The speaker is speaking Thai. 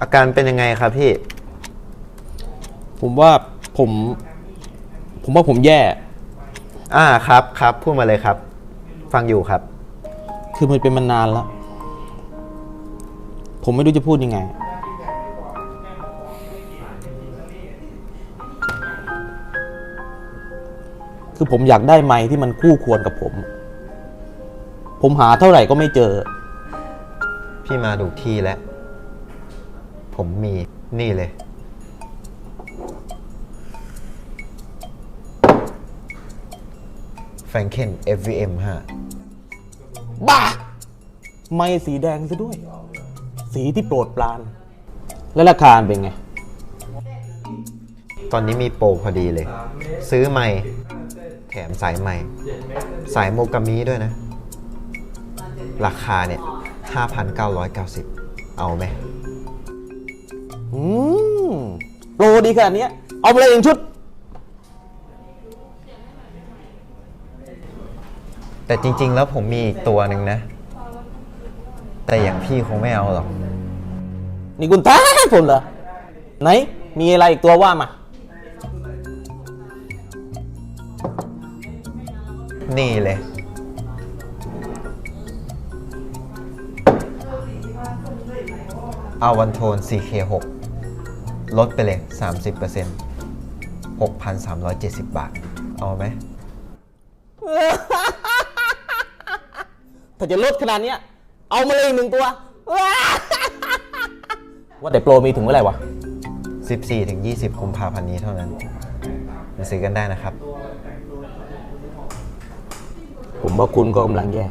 อาการเป็นยังไงครับพี่ ผมว่าผม ผมว่าผมแย่ อ่าครับครับพูดมาเลยครับ ฟังอยู่ครับ คือมันเป็นมานานแล้ว ผมไม่รู้จะพูดยังไง คือผมอยากได้ไม้ที่มันคู่ควรกับผม ผมหาเท่าไหร่ก็ไม่เจอ พี่มาถูกที่แล้ว ผมมีนี่เลย แฟงเคน FVM 5บ้า ไม่สีแดงซะด้วย สีที่โปรดปราน แล้วราคาเป็นไง ตอนนี้มีโปรพอดีเลย ซื้อใหม่ แถมสายใหม่ สายโมกามิด้วยนะ ราคาเนี่ย 5,990 เอาไหม อืมโปรดีขนาดเนี้ยเอามาเลยหนึ่งชุด แต่จริง ๆ แล้วผมมีอีกตัวหนึ่งนะ แต่อย่างพี่คงไม่เอาหรอก นี่คุณท้าผมเหรอ ไหน มีอะไรอีกตัวว่ามา นี่เลย เอาวันโทน 4K6 ลดไปเลย 30% 6,370 บาท เอาไหมถ้าจะลดขนาดนี้เอามาเลยหนึ่งตัว ว่าแต่โปรมีถึงเมื่อไหร่วะ 14-20กุมภาพันธ์นี้เท่านั้นมาซื้อกันได้นะครับ ผมว่าคุณก็กำลังแย่